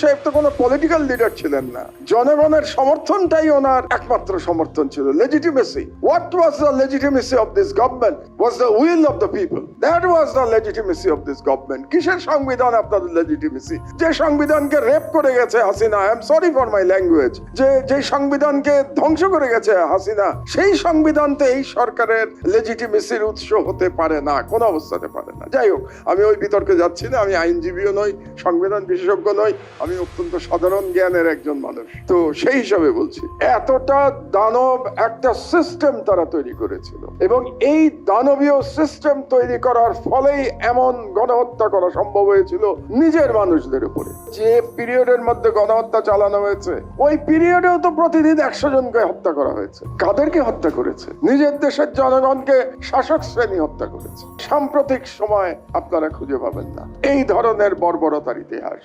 সাহেব তো কোনো পলিটিক্যাল লিডার ছিলেন না। জনগণের সমর্থনটাই ওনার একমাত্র সমর্থন ছিল legitimacy what was the legitimacy of this government was the will of the people that was the legitimacy of this government কিসের সংবিধান আপনাদের লেজিটিমেসি যে সংবিধানকে রেপ করে গেছে Hasina I am sorry for my language যে যে সংবিধানকে ধ্বংস করে গেছে হাসিনা, সেই সংবিধানতে এই সরকারের লেজিটিমেসির উৎস হতে পারে না, কোনো অবস্থাতে পারে যাই হোক, আমি ওই বিতর্কে যাচ্ছি না, আমি আইনজীবীও নই, সংবিধান বিশেষজ্ঞ নই, আমি অত্যন্ত সাধারণ জ্ঞানের একজন মানুষ। তো সেই হিসাবে বলছি, এতটা দানব একটা সিস্টেম তারা তৈরি করেছিল এবং এই দানবীয় সিস্টেম তৈরি করার ফলেই এমন গণহত্যা করা সম্ভব হয়েছিল নিজের মানুষদের উপরে। যে পিরিয়ডের মধ্যে গণহত্যা চালানো হয়েছে, ওই পিরিয়ডেও তো প্রতিদিন একশো জনকে হত্যা করা হয়েছে। কাদেরকে হত্যা করেছে? নিজের দেশের জনগণকে শাসক শ্রেণি হত্যা করেছে। সাম্প্রতিক সময় আপনারা খুঁজে পাবেন না। এই ধরনের বর্বরতার ইতিহাস।